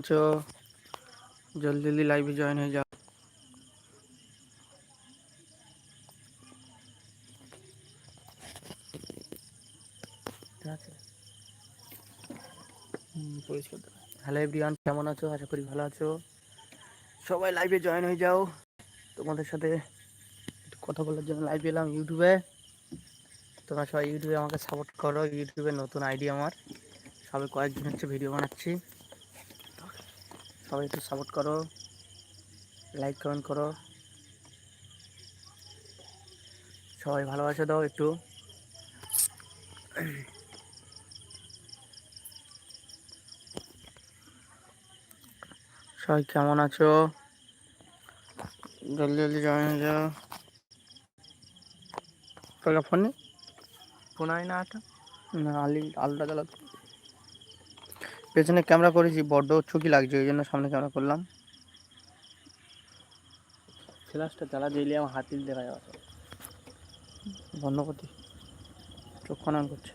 আছো জলদি জলদি লাইভে জয়েন হয়ে যাও হ্যালো এভরিওয়ান কেমন আছো? আশা করি ভালো আছো। সবাই লাইভে জয়েন হয়ে যাও। তোমাদের সাথে কথা বলার জন্য লাইভ এলাম ইউটিউবে তোমরা সবাই ইউটিউবে আমাকে সাপোর্ট করো। ইউটিউবে নতুন আইডি আমার। সবাই কয়েকদিন হচ্ছে ভিডিও বানাচ্ছি। সবাই একটু সাপোর্ট করো লাইক কমেন্ট করো। সবাই ভালোবাসা দাও একটু। সবাই কেমন আছো? জলদি জলদি জয়েন হয়ে যাও। তোর ফোন নেই? ফোন হয় না আলি আলুটা জ্বালা পেছনে ক্যামেরা করেছি বড্ড চুকি লাগছে ওই জন্য সামনে ক্যামেরা করলাম। ফ্ল্যাশটা চালা দিলে আমার হাতিল দেখা যাওয়া বন্ধ করতে চোখ খনন করছে।